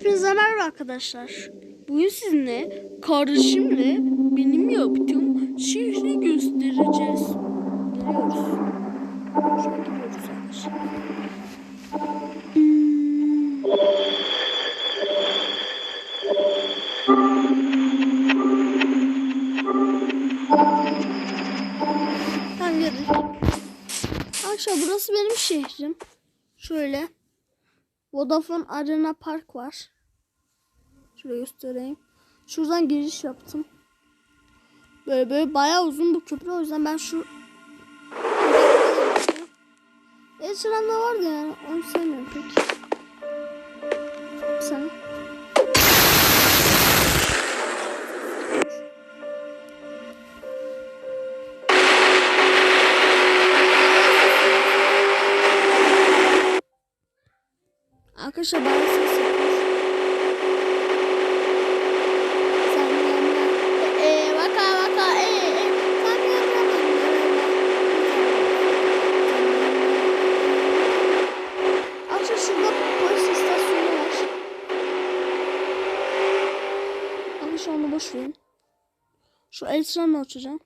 Hepinize merhaba arkadaşlar. Bugün sizinle kardeşimle benim yaptığım şehri göstereceğiz. Geliyoruz. Şöyle gidiyoruz arkadaşlar. Hmm. Arkadaşlar burası benim şehrim. Şöyle. Vodafone Arena Park var. Şöyle göstereyim. Şuradan giriş yaptım. Böyle böyle bayağı uzun bu köprü o yüzden ben şu El da vardı yani onu sevmiyorum pek. Bir onu boş verin. Şu el sıramla uçacağım.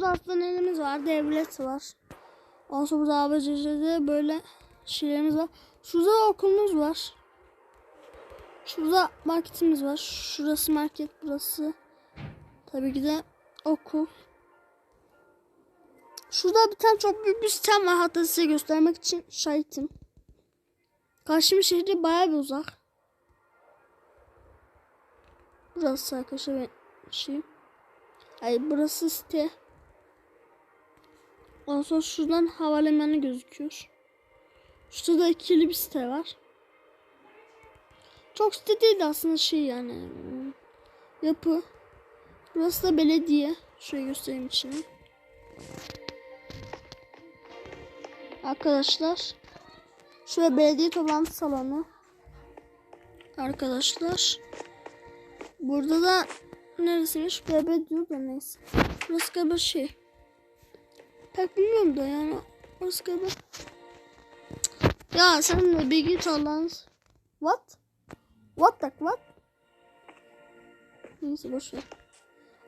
Şurada hastanelerimiz var, devlet var. Ondan sonra burada ABC'de böyle şeylerimiz var. Şurada da okulumuz var. Şurada marketimiz var. Şurası market, burası. Tabii ki de okul. Şurada bir tane çok büyük bir sistem var. Hatta size göstermek için şahitim. Karşım şehri bayağı bir uzak. Burası arkadaşlar ben şey. Ay burası site. Ondan sonra şuradan havalimanı gözüküyor. Şurada da ikili bir site var. Çok site değil de aslında şey yani. hmm, Yapı. Burası da belediye. Şöyle göstereyim içini. Arkadaşlar. Şöyle belediye toplantı salonu. Arkadaşlar. Burada da neresiymiş? BB diyor da neyse. Burası galiba şey. Pek bilmiyorum da yani. Burası galiba. Ya sen de bir git Allah'ın. What? What the what? Neyse boş ver.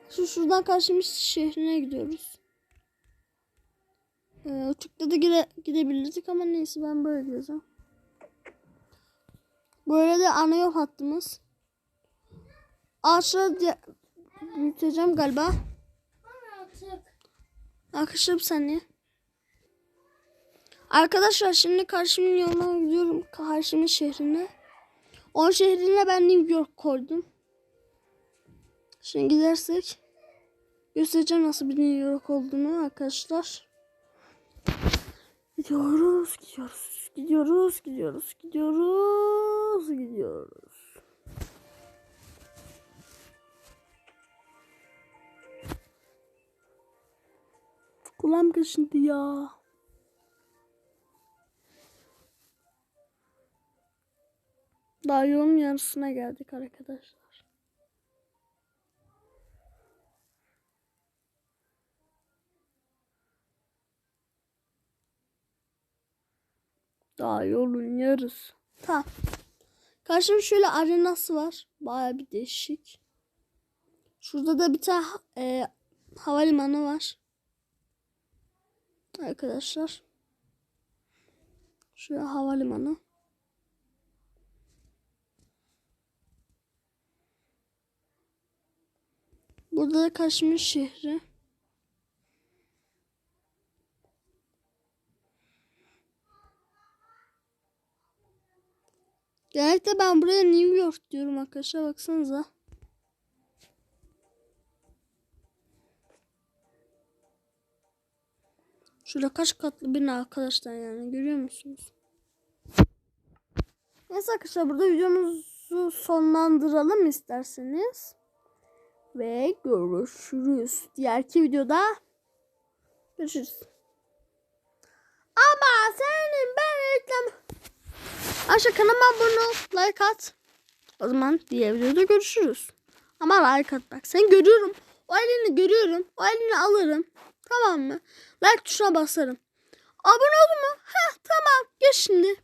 Şu şuradan karşımız şehrine gidiyoruz. Ee, uçakta da gire, gidebilirdik ama neyse ben böyle gideceğim. Böyle de ana yol hattımız. Ağaçları büyüteceğim galiba. Arkadaşlar bir saniye. Arkadaşlar şimdi karşımın yoluna gidiyorum. Karşımın şehrine. O şehrine ben New York koydum. Şimdi gidersek göstereceğim nasıl bir New York olduğunu arkadaşlar. Gidiyoruz, gidiyoruz, gidiyoruz, gidiyoruz, gidiyoruz, gidiyoruz. Kulağım kaşındı ya. Daha yolun yarısına geldik arkadaşlar. Daha yolun yarısı. Tamam. Karşımda şöyle arenası var. Baya bir değişik. Şurada da bir tane e, havalimanı var. Arkadaşlar. Şuraya havalimanı. Burada da Kaşmir şehri. Genellikle ben buraya New York diyorum arkadaşlar baksanıza. Şurada kaç katlı bina arkadaşlar yani görüyor musunuz? Neyse arkadaşlar burada videomuzu sonlandıralım isterseniz. Ve görüşürüz. Diğerki videoda görüşürüz. Ama senin ben reklam... Aşağı kanalıma abone ol, like at. O zaman diğer videoda görüşürüz. Ama like at bak. Sen görüyorum. O elini görüyorum. O elini alırım. Tamam mı? Like tuşuna basarım. Abone olun mu? Heh tamam. Geç şimdi.